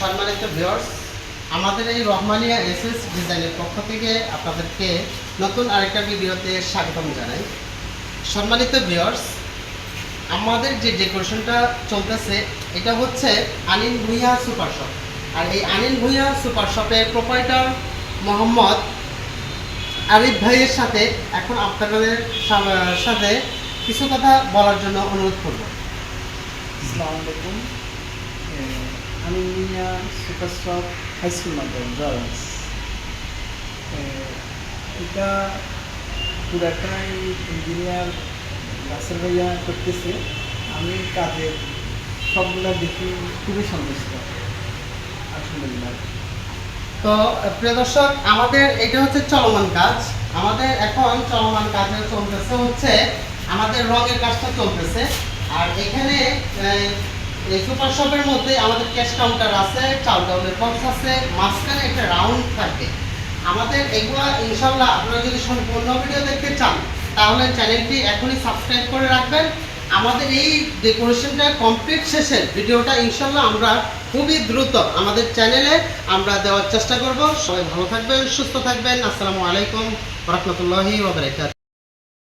সম্মানিত ভিউয়ার্স আমাদের এই রহমানিয়া এসএস ডিজাইনের পক্ষ থেকে আপনাদেরকে নতুন আরেকটা ভিডিওতে স্বাগতম জানাই। সম্মানিত ভিউয়ার্স আমাদের যে ডেকোরেশনটা চলতেছে, এটা হচ্ছে আনিল ভুইয়া সুপার শপ। আর এই আনিল ভুইয়া সুপার শপের প্রোপাইটার মোহাম্মদ আরিফ ভাইয়ের সাথে এখন আপনাদের সাথে কিছু কথা বলার জন্য অনুরোধ করব। আসসালামু আলাইকুম। আমি মিয়া সুপার শপ মাধ্যম জয়েন্স এটা পুরাটাই ইঞ্জিনিয়ার নাসের ভাইয়া করতেছে। আমি কাজের সবগুলা দেখি খুবই সন্তুষ্ট। আলহামদুলিল্লাহ। তো, প্রিয় দর্শক, আমাদের এটা হচ্ছে চলমান কাজ। আমাদের এখন চলমান কাজে চলতেছে হচ্ছে, আমাদের রঙের কাজটা চলতেছে। আর এখানে এই সুপার শপের মধ্যে আমাদের ক্যাশ কাউন্টার আছে, চাল ডাউনের বক্স আছে, মাঝখানে একটা রাউন্ড থাকে। আমাদের এগুলা ইনশাল্লাহ আপনারা যদি সম্পূর্ণ ভিডিও দেখতে চান, তাহলে চ্যানেলটি এখনই সাবস্ক্রাইব করে রাখবেন। আমাদের এই ডেকোরেশনটা কমপ্লিট শেষে ভিডিওটা ইনশাল্লাহ আমরা খুবই দ্রুত আমাদের চ্যানেলে আমরা দেওয়ার চেষ্টা করব। সবাই ভালো থাকবেন, সুস্থ থাকবেন। আসসালামু আলাইকুম রহমতুল্লাহি ওবরাকাত